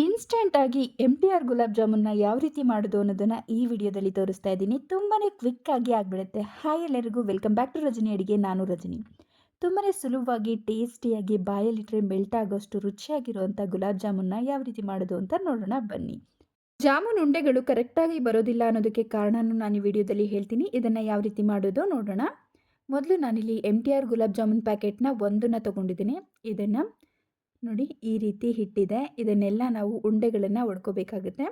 ಇನ್ಸ್ಟೆಂಟಾಗಿ M T R gulab ಜಾಮೂನ್ನ ಯಾವ ರೀತಿ ಮಾಡೋದು ಅನ್ನೋದನ್ನು ಈ ವಿಡಿಯೋದಲ್ಲಿ ತೋರಿಸ್ತಾ ಇದ್ದೀನಿ. ತುಂಬಾ ಕ್ವಿಕ್ಕಾಗಿ ಆಗಿಬಿಡುತ್ತೆ. ಹಾಯ್ ಎಲ್ಲರಿಗೂ ವೆಲ್ಕಮ್ ಬ್ಯಾಕ್ ಟು ರಜನಿ ಅಡಿಗೆ. ನಾನು ರಜನಿ. ತುಂಬಾ ಸುಲಭವಾಗಿ ಟೇಸ್ಟಿಯಾಗಿ ಬಾಯಲ್ಲಿಟ್ಟರೆ ಮೆಲ್ಟ್ ಆಗೋಷ್ಟು ರುಚಿಯಾಗಿರುವಂಥ ಗುಲಾಬ್ ಜಾಮೂನ್ನ ಯಾವ ರೀತಿ ಮಾಡೋದು ಅಂತ ನೋಡೋಣ. ಬನ್ನಿ. ಜಾಮೂನ್ ಉಂಡೆಗಳು ಕರೆಕ್ಟಾಗಿ ಬರೋದಿಲ್ಲ ಅನ್ನೋದಕ್ಕೆ ಕಾರಣನೂ ನಾನು ಈ ವಿಡಿಯೋದಲ್ಲಿ ಹೇಳ್ತೀನಿ. ಇದನ್ನು ಯಾವ ರೀತಿ ಮಾಡೋದು ನೋಡೋಣ. ಮೊದಲು ನಾನಿಲ್ಲಿ M T R gulab jamun ಪ್ಯಾಕೆಟ್ನ ಒಂದನ್ನು ತಗೊಂಡಿದ್ದೀನಿ. ಇದನ್ನು ನೋಡಿ ಈ ರೀತಿ ಹಿಟ್ಟಿದೆ. ಇದನ್ನೆಲ್ಲ ನಾವು ಉಂಡೆಗಳನ್ನು ಒಡ್ಕೋಬೇಕಾಗುತ್ತೆ.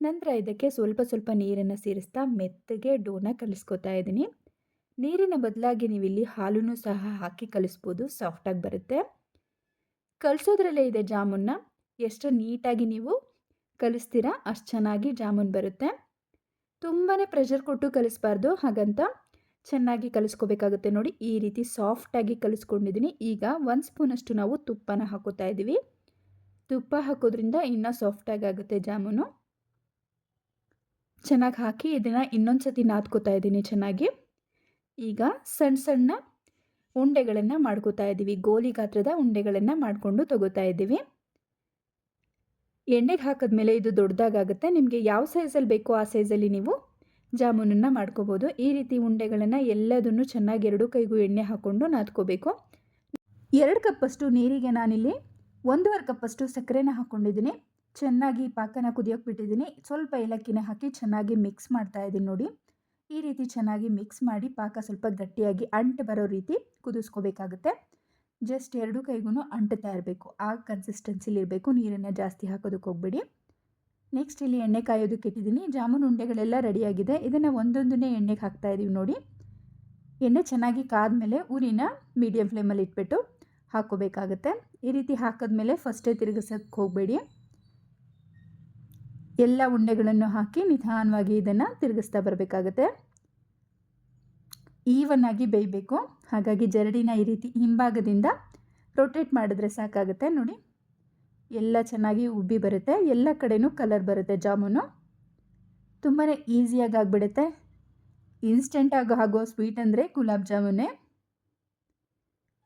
ನಂತರ ಇದಕ್ಕೆ ಸ್ವಲ್ಪ ಸ್ವಲ್ಪ ನೀರನ್ನು ಸೇರಿಸ್ತಾ ಮೆತ್ತಗೆ ಡೋನ ಕಲಿಸ್ಕೊತಾ ಇದ್ದೀನಿ. ನೀರಿನ ಬದಲಾಗಿ ನೀವಿಲ್ಲಿ ಹಾಲನ್ನು ಸಹ ಹಾಕಿ ಕಲಿಸ್ಬೋದು. ಸಾಫ್ಟಾಗಿ ಬರುತ್ತೆ. ಕಲಿಸೋದ್ರಲ್ಲೇ ಇದೆ ಜಾಮೂನ್ನ ಎಷ್ಟು ನೀಟಾಗಿ ನೀವು ಕಲಿಸ್ತೀರಾ ಅಷ್ಟು ಚೆನ್ನಾಗಿ ಜಾಮೂನ್ ಬರುತ್ತೆ. ತುಂಬಾ ಪ್ರೆಷರ್ ಕೊಟ್ಟು ಕಲಿಸ್ಬಾರ್ದು ಹಾಗಂತ. ಚೆನ್ನಾಗಿ ಕಲಿಸ್ಕೋಬೇಕಾಗುತ್ತೆ ನೋಡಿ. ಈ ರೀತಿ ಸಾಫ್ಟಾಗಿ ಕಲಿಸ್ಕೊಂಡಿದ್ದೀನಿ. ಈಗ ಒಂದು ಸ್ಪೂನಷ್ಟು ನಾವು ತುಪ್ಪನ ಹಾಕೋತಾ ಇದ್ದೀವಿ. ತುಪ್ಪ ಹಾಕೋದ್ರಿಂದ ಇನ್ನೂ ಸಾಫ್ಟಾಗಿ ಆಗುತ್ತೆ ಜಾಮೂನು. ಚೆನ್ನಾಗಿ ಹಾಕಿ ಇದನ್ನು ಇನ್ನೊಂದು ಸತಿ ನಾದ್ಕೋತಾ ಇದ್ದೀನಿ ಚೆನ್ನಾಗಿ. ಈಗ ಸಣ್ಣ ಸಣ್ಣ ಉಂಡೆಗಳನ್ನು ಮಾಡ್ಕೋತಾ ಇದ್ದೀವಿ. ಗೋಲಿ ಗಾತ್ರದ ಉಂಡೆಗಳನ್ನು ಮಾಡಿಕೊಂಡು ತಗೋತಾ ಇದ್ದೀವಿ. ಎಣ್ಣೆಗೆ ಹಾಕಿದ್ಮೇಲೆ ಇದು ದೊಡ್ಡದಾಗುತ್ತೆ ನಿಮಗೆ ಯಾವ ಸೈಜಲ್ಲಿ ಬೇಕೋ ಆ ಸೈಜಲ್ಲಿ ನೀವು ಜಾಮೂನನ್ನು ಮಾಡ್ಕೋಬೋದು. ಈ ರೀತಿ ಉಂಡೆಗಳನ್ನು ಎಲ್ಲದನ್ನು ಚೆನ್ನಾಗಿ ಎರಡು ಕೈಗೂ ಎಣ್ಣೆ ಹಾಕ್ಕೊಂಡು ನಾದ್ಕೋಬೇಕು. ಎರಡು ಕಪ್ಪಷ್ಟು ನೀರಿಗೆ ನಾನಿಲ್ಲಿ ಒಂದೂವರೆ ಕಪ್ಪಷ್ಟು ಸಕ್ಕರೆನ ಹಾಕ್ಕೊಂಡಿದ್ದೀನಿ ಚೆನ್ನಾಗಿ ಪಾಕನ ಕುದಿಯೋಕೆ ಬಿಟ್ಟಿದ್ದೀನಿ. ಸ್ವಲ್ಪ ಏಲಕ್ಕಿನ ಹಾಕಿ ಚೆನ್ನಾಗಿ ಮಿಕ್ಸ್ ಮಾಡ್ತಾ ಇದ್ದೀನಿ ನೋಡಿ. ಈ ರೀತಿ ಚೆನ್ನಾಗಿ ಮಿಕ್ಸ್ ಮಾಡಿ ಪಾಕ ಸ್ವಲ್ಪ ಗಟ್ಟಿಯಾಗಿ ಅಂಟು ಬರೋ ರೀತಿ ಕುದಿಸ್ಕೋಬೇಕಾಗುತ್ತೆ. ಜಸ್ಟ್ ಎರಡು ಕೈಗೂ ಅಂಟುತ್ತಾ ಇರಬೇಕು ಆ ಕನ್ಸಿಸ್ಟೆನ್ಸಿಲಿರಬೇಕು ನೀರನ್ನು ಜಾಸ್ತಿ ಹಾಕೋದಕ್ಕೆ ಹೋಗ್ಬೇಡಿ. ನೆಕ್ಸ್ಟ್ ಇಲ್ಲಿ ಎಣ್ಣೆ ಕಾಯೋದಕ್ಕೆ ಇಟ್ಟಿದ್ದೀನಿ. ಜಾಮೂನ್ ಉಂಡೆಗಳೆಲ್ಲ ರೆಡಿಯಾಗಿದೆ ಇದನ್ನು ಒಂದೊಂದನ್ನೇ ಎಣ್ಣೆಗೆ ಹಾಕ್ತಾ ಇದ್ದೀವಿ ನೋಡಿ. ಎಣ್ಣೆ ಚೆನ್ನಾಗಿ ಕಾದ್ಮೇಲೆ ಊರಿನ ಮೀಡಿಯಂ ಫ್ಲೇಮಲ್ಲಿ ಇಟ್ಬಿಟ್ಟು ಹಾಕ್ಕೋಬೇಕಾಗತ್ತೆ. ಈ ರೀತಿ ಹಾಕಿದ್ಮೇಲೆ ಫಸ್ಟೇ ತಿರುಗಿಸೋಕ್ಕೆ ಹೋಗಬೇಡಿ. ಎಲ್ಲ ಉಂಡೆಗಳನ್ನು ಹಾಕಿ ನಿಧಾನವಾಗಿ ಇದನ್ನು ತಿರುಗಿಸ್ತಾ ಬರಬೇಕಾಗತ್ತೆ. ಈವನ್ನಾಗಿ ಬೇಯಬೇಕು. ಹಾಗಾಗಿ ಜರಡಿನ ಈ ರೀತಿ ಹಿಂಭಾಗದಿಂದ ರೊಟೇಟ್ ಮಾಡಿದ್ರೆ ಸಾಕಾಗುತ್ತೆ. ನೋಡಿ. ಎಲ್ಲ ಚೆನ್ನಾಗಿ ಉಬ್ಬಿ ಬರುತ್ತೆ, ಎಲ್ಲ ಕಡೆಯೂ ಕಲರ್ ಬರುತ್ತೆ ಜಾಮೂನು. ತುಂಬಾ ಈಸಿಯಾಗಿ ಆಗಿಬಿಡುತ್ತೆ ಇನ್ಸ್ಟೆಂಟಾಗಿ ಆಗೋ ಸ್ವೀಟ್ ಅಂದರೆ ಗುಲಾಬ್ ಜಾಮೂನೇ.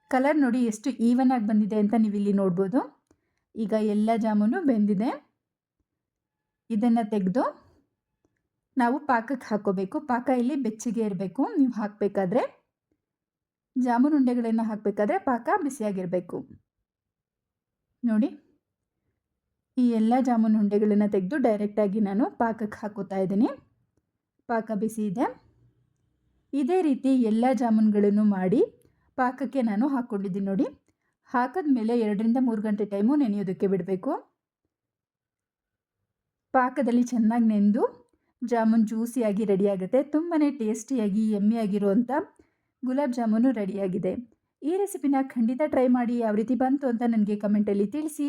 ಕಲರ್ ನೋಡಿ ಎಷ್ಟು ಈವನ್ ಆಗಿ ಬಂದಿದೆ ಅಂತ ನೀವು ಇಲ್ಲಿ ನೋಡ್ಬೋದು. ಈಗ ಎಲ್ಲ ಜಾಮೂನು ಬೆಂದಿದೆ. ಇದನ್ನು ತೆಗೆದು ನಾವು ಪಾಕಕ್ಕೆ ಹಾಕೋಬೇಕು. ಪಾಕ ಇಲ್ಲಿ ಬೆಚ್ಚಗೆ ಇರಬೇಕು. ನೀವು ಹಾಕಬೇಕಾದ್ರೆ, ಜಾಮೂನು ಉಂಡೆಗಳನ್ನು ಹಾಕಬೇಕಾದ್ರೆ ಪಾಕ ಬಿಸಿಯಾಗಿರಬೇಕು. ನೋಡಿ. ಈ ಎಲ್ಲ ಜಾಮೂನ್ ಉಂಡೆಗಳನ್ನು ತೆಗೆದು ಡೈರೆಕ್ಟಾಗಿ ನಾನು ಪಾಕಕ್ಕೆ ಹಾಕೋತಾ ಇದ್ದೀನಿ. ಪಾಕ ಬಿಸಿ ಇದೆ. ಇದೇ ರೀತಿ ಎಲ್ಲ ಜಾಮೂನ್ಗಳನ್ನು ಮಾಡಿ ಪಾಕಕ್ಕೆ ನಾನು ಹಾಕ್ಕೊಂಡಿದ್ದೀನಿ ನೋಡಿ. ಹಾಕಿದ ಮೇಲೆ ಎರಡರಿಂದ ಮೂರು ಗಂಟೆ ಟೈಮು ನೆನೆಯೋದಕ್ಕೆ ಬಿಡಬೇಕು. ಪಾಕದಲ್ಲಿ ಚೆನ್ನಾಗಿ ನೆಂದು ಜಾಮೂನ್ ಜ್ಯೂಸಿಯಾಗಿ ರೆಡಿಯಾಗುತ್ತೆ ತುಂಬಾ ಟೇಸ್ಟಿಯಾಗಿ ಎಮ್ಮಿಯಾಗಿರುವಂಥ ಗುಲಾಬ್ ಜಾಮೂನು ರೆಡಿಯಾಗಿದೆ ಈ ರೆಸಿಪಿನ ಖಂಡಿತ ಟ್ರೈ ಮಾಡಿ, ಯಾವ ರೀತಿ ಬಂತು ಅಂತ ನನಗೆ ಕಮೆಂಟಲ್ಲಿ ತಿಳಿಸಿ.